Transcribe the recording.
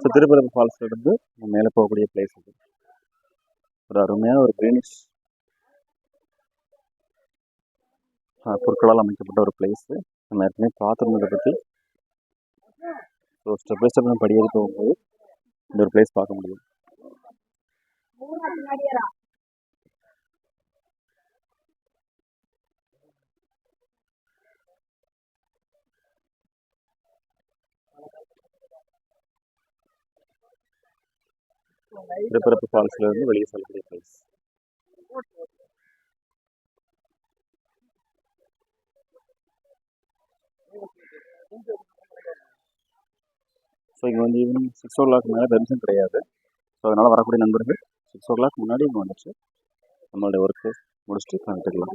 So Thirparappu ஃபால்ஸ்ல இருந்து நம்ம மேலே போகக்கூடிய பிளேஸ் இது. ஒரு அருமையான ஒரு கிரீனிஷ் பொருட்களால் அமைக்கப்பட்ட ஒரு பிளேஸு நம்ம ஏற்கனவே பார்த்துருந்ததை பற்றி ஸோ ஸ்டெப் பை ஸ்டெப் நம்ம படியேறி போகும்போது இந்த ஒரு பிளேஸ் பார்க்க முடியும். திருப்பரப்பு ஃபால்ஸ்ல இருந்து வெளியே செல்லக்கூடிய ஃபால்ஸ் ஸோ இங்கே வந்து ஈவினிங் சிக்ஸ் ஓ கிளாக் மேலே தரிசனம் கிடையாது. ஸோ அதனால் வரக்கூடிய நண்பர்கள் சிக்ஸ் ஓ கிளாக் முன்னாடி இங்கே வந்துட்டு நம்மளுடைய ஒர்க்கு முடிச்சுட்டு கிளம்பிட்டுக்கலாம்